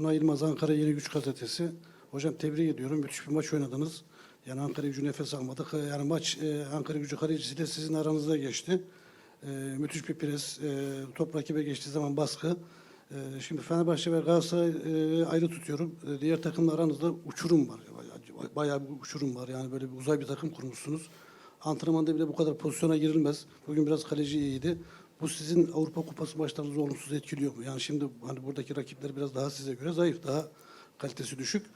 Tuna Yılmaz Ankara Yeni Güç Gazetesi. Hocam tebrik ediyorum. Müthiş bir maç oynadınız. Yani Ankara gücü nefes almadık. Yani maç e, Ankara gücü kalecisiyle sizin aranızda geçti. E, müthiş bir pres. E, top rakibe geçtiği zaman baskı. E, şimdi Fenerbahçe ve Galatasaray ayrı tutuyorum. E, diğer takımla aranızda uçurum var. Bayağı, bayağı bir uçurum var. Yani böyle bir uzay bir takım kurmuşsunuz. Antrenmanda bile bu kadar pozisyona girilmez. Bugün biraz kaleci iyiydi. Bu sizin Avrupa Kupası maçlarınızı olumsuz etkiliyor mu? Yani şimdi hani buradaki rakipler biraz daha size göre zayıf, daha kalitesi düşük.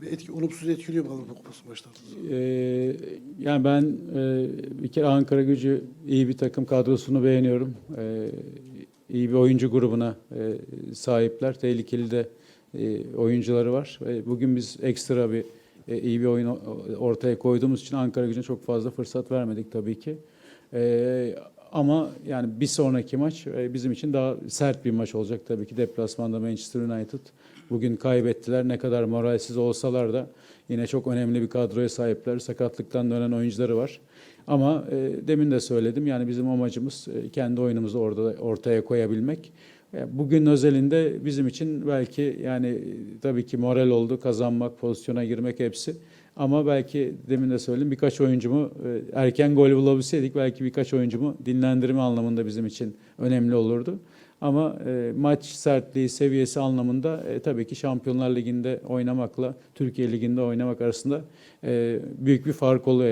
Bir etki, olumsuz etkiliyor mu Avrupa Kupası maçlarınızı? Ee, yani ben e, bir kere Ankara Gücü iyi bir takım kadrosunu beğeniyorum. Ee, iyi bir oyuncu grubuna e, sahipler. Tehlikeli de e, oyuncuları var. Ve bugün biz ekstra bir e, iyi bir oyun ortaya koyduğumuz için Ankara Gücü'ne çok fazla fırsat vermedik tabii ki. Ee, ama yani bir sonraki maç e, bizim için daha sert bir maç olacak tabii ki. Deplasmanda Manchester United bugün kaybettiler. Ne kadar moralsiz olsalar da yine çok önemli bir kadroya sahipler. Sakatlıktan dönen oyuncuları var. Ama e, demin de söyledim yani bizim amacımız e, kendi oyunumuzu orada ortaya koyabilmek. Bugün özelinde bizim için belki yani tabii ki moral oldu, kazanmak, pozisyona girmek hepsi. Ama belki demin de söyledim birkaç oyuncumu e, erken gol bulabilseydik belki birkaç oyuncumu dinlendirme anlamında bizim için önemli olurdu. Ama e, maç sertliği, seviyesi anlamında e, tabii ki Şampiyonlar Ligi'nde oynamakla Türkiye Ligi'nde oynamak arasında e, büyük bir fark oluyor.